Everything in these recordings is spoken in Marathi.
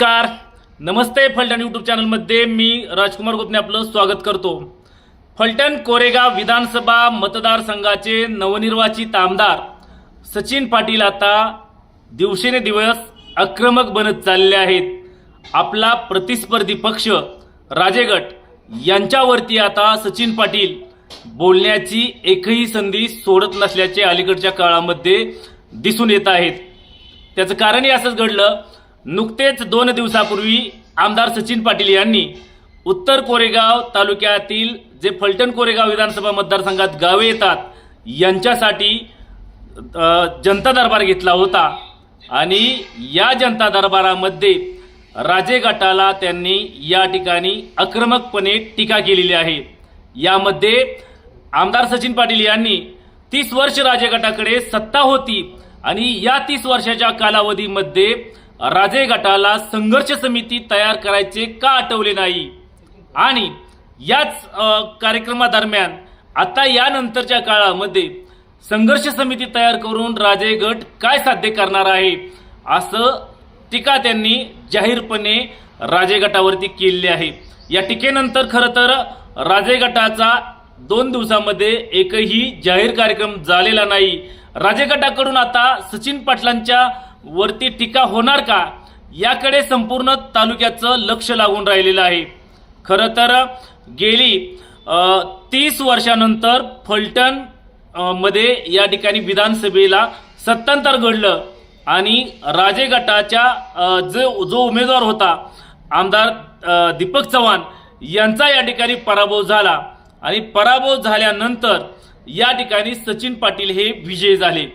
नमस्कार. नमस्ते फलटण यूट्यूब चॅनलमध्ये मी राजकुमार गोपने आपलं स्वागत करतो. फलटण कोरेगाव विधानसभा मतदारसंघाचे नवनिर्वाचित आमदार सचिन पाटील आता दिवसेने दिवस आक्रमक बनत चालले आहेत. आपला प्रतिस्पर्धी पक्ष राजेगट यांच्यावरती आता सचिन पाटील बोलण्याची एकही संधी सोडत नसल्याचे अलीकडच्या काळामध्ये दिसून येत आहेत. त्याचं कारणही असंच घडलं नुकतेच दोन दिवसापूर्वी आमदार सचिन पाटील यांनी उत्तर कोरेगाव तालुक्यातील जे फलटण कोरेगाव विधानसभा मतदारसंघात गावे येतात यांच्यासाठी जनता दरबार घेतला होता. आणि या जनता दरबारामध्ये राजे गटाला त्यांनी या ठिकाणी आक्रमकपणे टीका केलेली आहे. यामध्ये आमदार सचिन पाटील यांनी तीस वर्ष राजे गटाकडे सत्ता होती आणि या तीस वर्षाच्या कालावधीमध्ये राजे गटाला संघर्ष समिती तयार करायचे का आठवले नाही? आणि याच कार्यक्रमादरम्यान आता यानंतरच्या काळामध्ये संघर्ष समिती तयार करून राजे गट काय साध्य करणार आहे? असं टीका त्यांनी जाहीरपणे राजे गटावरती केलेली आहे. या टीकेनंतर खरं तर राजे गटाचा दोन दिवसामध्ये एकही जाहीर कार्यक्रम झालेला नाही. राजे गटाकडून आता सचिन पाटलांच्या वरती टीका होणार का? याकडे संपूर्ण तालुक्याचं लक्ष लागून राहिलेलं आहे. खरं तर गेली तीस वर्षानंतर फलटणमध्ये या ठिकाणी विधानसभेला सत्तांतर घडलं आणि राजे गटाच्या जो जो उमेदवार होता आमदार दीपक चव्हाण यांचा या ठिकाणी पराभव झाला आणि पराभव झाल्यानंतर या ठिकाणी सचिन पाटील हे विजयी झाले.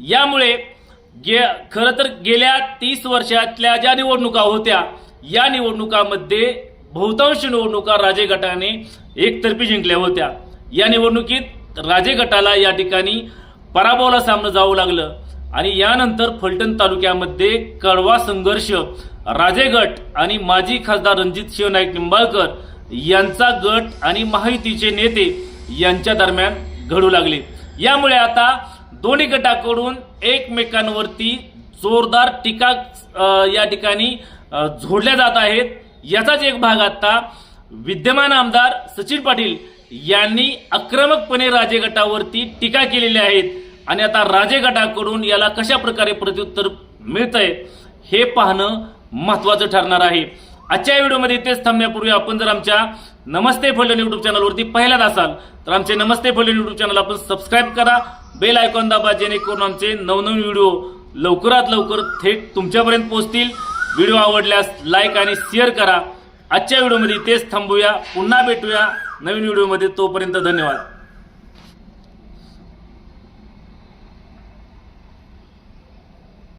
यामुळे गे खरं तर गेल्या तीस वर्षातल्या ज्या निवडणुका होत्या या निवडणुकामध्ये बहुतांश निवडणुका राजे गटाने एकतर्फी जिंकल्या होत्या. या निवडणुकीत राजे गटाला या ठिकाणी पराभवाला सामनं जावं लागलं आणि यानंतर फलटण तालुक्यामध्ये कडवा संघर्ष राजे गट आणि माजी खासदार रणजित शिवनाईक निंबाळकर यांचा गट आणि महायुतीचे नेते यांच्या दरम्यान घडू लागले. यामुळे आता दोन्ही गटाकडून एकमेकांवरती जोरदार टीका या ठिकाणी झोडल्या जात आहेत. याचाच एक भाग आता विद्यमान आमदार सचिन पाटील यांनी आक्रमकपणे राजे गटावरती टीका केलेली आहेत. आणि आता राजे गटाकडून याला कशा प्रकारे प्रत्युत्तर मिळतंय हे पाहणं महत्वाचं ठरणार आहे. आजच्या व्हिडिओमध्ये इथेच थांबण्यापूर्वी आपण जर आमच्या नमस्ते फलटण युट्यूब चॅनलवरती पहिल्याच असाल तर आमचे नमस्ते फलटण युट्यूब चॅनल आपण सबस्क्राईब करा बेल आयकॉन दाबा जेणेकरून आमचे नवनवीन व्हिडिओ लवकरात लवकर थेट तुमच्यापर्यंत पोहोचतील. व्हिडिओ आवडल्यास लाईक आणि शेअर करा. आजच्या व्हिडिओमध्ये तेच थांबूया. पुन्हा भेटूया नवीन व्हिडिओमध्ये. तोपर्यंत धन्यवाद.